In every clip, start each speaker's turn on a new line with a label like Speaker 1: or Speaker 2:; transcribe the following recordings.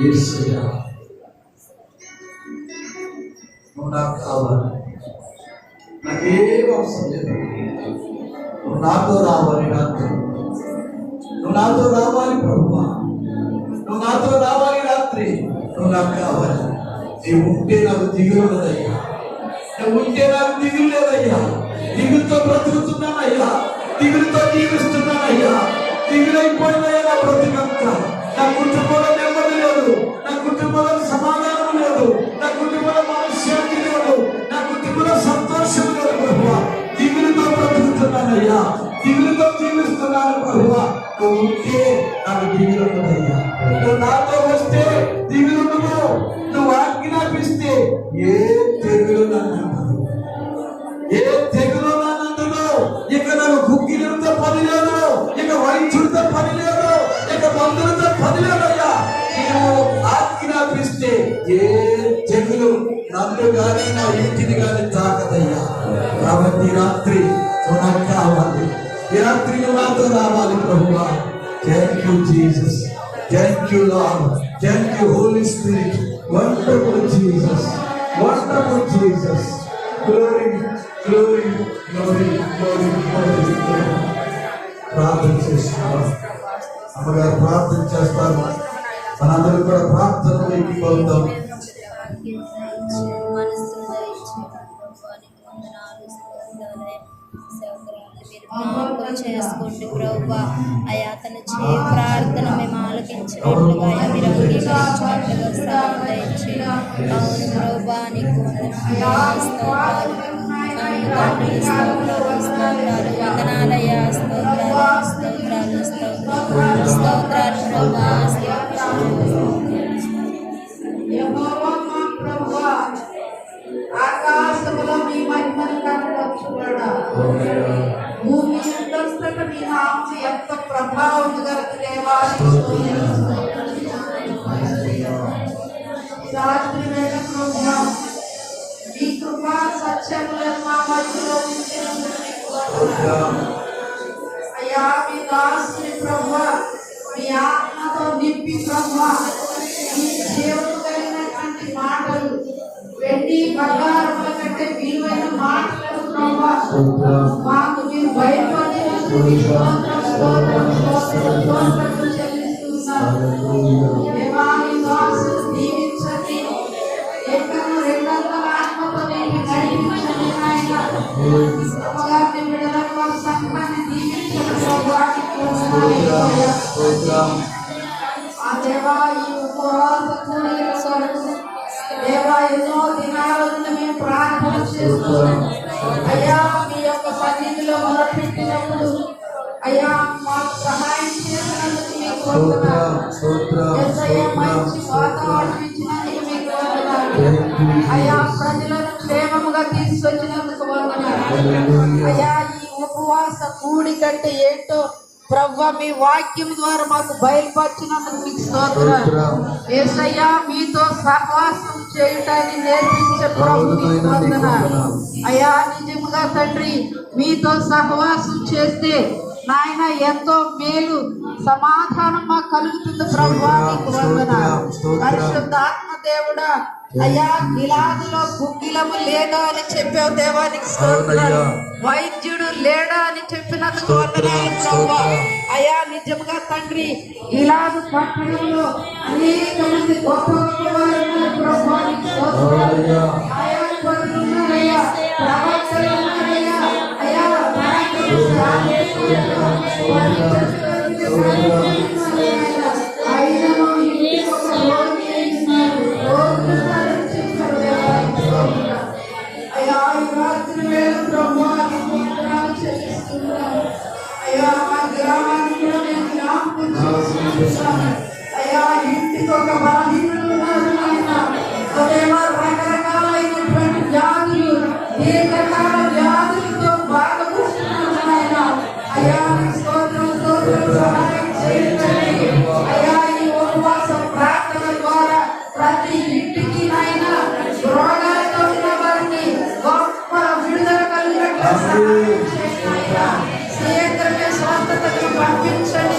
Speaker 1: యేసయ్యా నువ్వు నాకు కావాలి నాకేం అవసరం లేదు. నువ్వు నాతో రావాలి రాత్రి. నువ్వు నాతో రావాలి ప్రభు నువ్వు నాతో రావాలి రాత్రి. నువ్వు నాకు కావాలి. నీవు ఉంటే నాకు దిగులు ఉన్నదయ్యా నువ్వు ఉంటే నాకు దిగులు లేదయ్యా దిగులతో బ్రతుకుతున్నానయ్యా. దిగులతో జీవిస్తున్నానయ్యా. దిగులైపోయిందయ్యా నా బ్రతికంతా. నా కుటుంబంలో లేదు. నా కుటుంబంలో సమాధానం లేదు. నా కుటుంబంలో మనశ్శాంతి లేదు. నా కుటుంబంలో సంతోషం లేదు ప్రభు దిగులుతో బ్రతుకుతున్నానయ్యా. దిగులుతో జీవిస్తున్నాను ప్రభు నువ్వు ఉంటే నాకు దిగులు ఉన్నదయ్యా. నువ్వు నాతో వస్తే దిగులు ఉండదు నువ్వు ఆజ్ఞాపిస్తే ఏ తెగులు నన్ను నన్ను కానీ నా ఇంటిని కానీ తాకదయ్యా. కాబట్టి రాత్రి నువ్వు నాకు కావాలి ఈ రాత్రి నువ్వు నాతో రావాలి ప్రభువా. Thank you Jesus thank you Lord thank you Holy Spirit wonderful Jesus wonderful Jesus glory glory glory glory glory ప్రార్థన చేస్తున్నాం. అమ్మగారు ప్రార్థన చేస్తాను. మనందరూ కూడా ప్రార్థన ఎక్కిపోతాం
Speaker 2: చేసుకోండి ప్రభా అయా అతను చే ప్రార్థన మేము ఆలకించినట్లుగా అయా మీరు అంగీకరించినట్లుగా సహాయం దయచేయండి అవును ప్రభా నీకు స్తోత్రాలు తండ్రి స్తోత్రాలు స్తోత్రాలు వందనాలయ్యా స్తోత్రాలు స్తోత్రాలు స్తోత్రాలు స్తోత్రాలు ప్రభా
Speaker 3: రాత్రి వేళ ప్రభువా మీ కృపా సత్యములను మా మధ్యలో ఉంచినందుకు మీకు వందనాలు. అయ్యా మీ దాసుని ప్రభువా మీ ఆత్మతో నింపి ప్రభువా మీ దేవుడు కలిగినటువంటి మాటలు వెండి బంగారముల కంటే విలువైన మాటలు ప్రభువా మాకు మీరు బయటపడినందుకు మీకు స్తోత్రం, స్తోత్రం, స్తోత్రం, స్తోత్రములు దేవా ఎన్నో దినాల నుండి మేము ప్రార్థన చేస్తున్నాం అయ్యా మీ యొక్క సన్నిధిలో మొదలుపెట్టినప్పుడు అయ్యా మాకు సహాయం చేసినందుకు మీకు వాతావరణం ఇచ్చినందుకు మీకు అయ్యా కూడికంటే ఏంటో ప్రవ్వ మీ వాక్యం ద్వారా మాకు బయలుపరిచినందుకు మీకు స్తోత్రం. యేసయ్యా మీతో సహవాసం చేయటాన్ని నేర్పించే ప్రభు అయ్యా నిజముగా తండ్రి మీతో సహవాసం చేస్తే నాయన ఎంతో మేలు సమాధానం మాకు కలుగుతుంది ప్రభు నీకు వందనాలు. పరిశుద్ధాత్మ దేవుడా అయ్యా గిలాదులో గుగ్గిలము లేదా అని చెప్పావు దేవానికి స్తోత్రాలు వైద్యుడు లేడా అని చెప్పినందుకు అయ్యా నిజంగా తండ్రి గిలాదు పట్టణంలో అనేక మంది గొప్ప గొప్ప వారు చేసుకుంటున్నాను అయ్యా ఇంటికి ఒక బలహీనులు ఉన్నారు నాయన అదేమో రకరకాలైనటువంటి వ్యాధులు దీర్ఘకాల వ్యాధులతో బాధపడుతున్నారు నాయన అయ్యా నీ స్తోత్రం స్తోత్రం సహాయం చేయండి అయ్యా ఈ ఉపవాస ప్రార్థన ద్వారా ప్రతి ఇంటికి నాయన రోగాలతో ఉన్న వారిని గొప్ప విడుదల కలిగినట్లు సహాయం చేయండి నాయనా. శీఘ్రమే స్వస్థతకు పంపించండి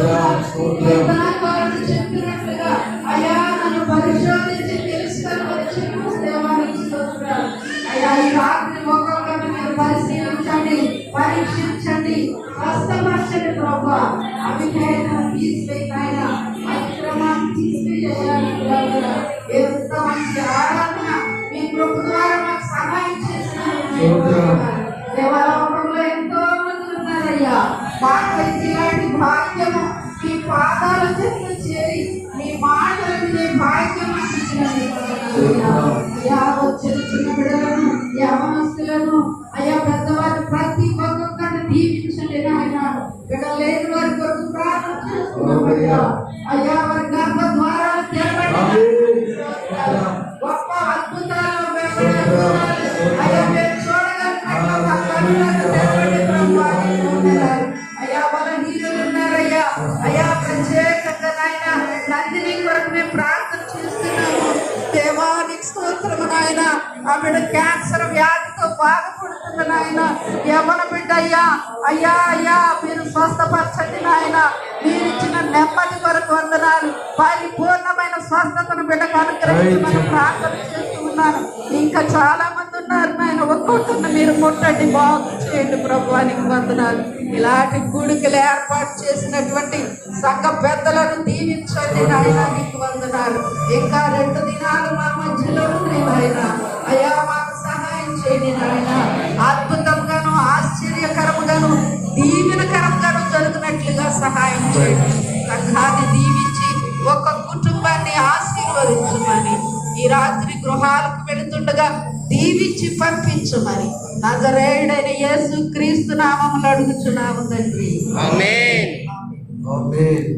Speaker 3: కీర్తనాకారుడు చెప్పినట్లుగా అయ్యా నన్ను పరిశోధించి తెలుసుకొని వచ్చిన దేవానికి స్తోత్రాలు. అయ్యా ఈ రాత్రి ఒక్కొక్కరిని మీరు పరిశీలించండి పరీక్షించండి. స్వస్థపరచండి ప్రభా. అవిధేయతను తీసివేయి నాయన. అతిక్రమాన్ని తీసివేయాలి ప్రభువా. ఎంత మంచి ఆరాధన మీ కృప ద్వారా మాకు సహాయం చేసినారు దేవలోకంలో ఎంతో మంది ఉన్నారయ్యా ఇచ్చినందుకు వందనాలయ్యా. అయ్యా వచ్చిన చిన్న బిడ్డలను యవనస్తులను అయ్యా పెద్దవారి ప్రతి ఒక్కొక్కరిని దీవించండి నాయన బిడ్డలు లేని వారి కొరకు ప్రార్థన చేస్తున్నామయ్యా అయ్యా వారి గర్భ ద్వారాలు తెరవండి గొప్ప అద్భుతాలు మేము అయ్యా మేము చూడగలిగినట్లు ఆ బిడ్డ క్యాన్సర్ వ్యాధితో బాధపడుతుంది నాయన. యమన బిడ్డ అయ్యా అయ్యా అయ్యా మీరు స్వస్థపరచండి నాయన. మీరు ఇచ్చిన నెమ్మది కొరకు వందనాలు. పరిపూర్ణమైన స్వస్థతను బిడ్డకు అనుగ్రహించమని ప్రార్థన చేస్తూ ఉన్నాను. ఇంకా చాలా మంది ఉన్నారు నాయన. ఒక్కొక్కరిని మీరు ముట్టండి బాగు చేయండి ప్రభువానికి వందనాలు. ఇలాంటి కూడికలు ఏర్పాటు చేసినటువంటి సంఘ పెద్దలను దీవించండి నాయన నీకు వందనాలు. ఇంకా రెండు దినాలు మా మధ్యలో ఉన్నాయి నాయన. అయ్యా మాకు సహాయం చేయండి నాయన. అద్భుతంగాను ఆశ్చర్యకరముగాను దీవెనకరంగాను జరుగునట్లుగా సహాయం చేయండి. సంఘాన్ని దీవించి ఒక కుటుంబాన్ని ఆశీర్వదించమని ఈ రాత్రి గృహాలకు వెళుతుండగా దీవించి పంపించమని నజరేయుడైన యేసు క్రీస్తు నామములు అడుగుచున్నాము తండ్రి.
Speaker 4: ఆమేన్.
Speaker 1: ఆమేన్.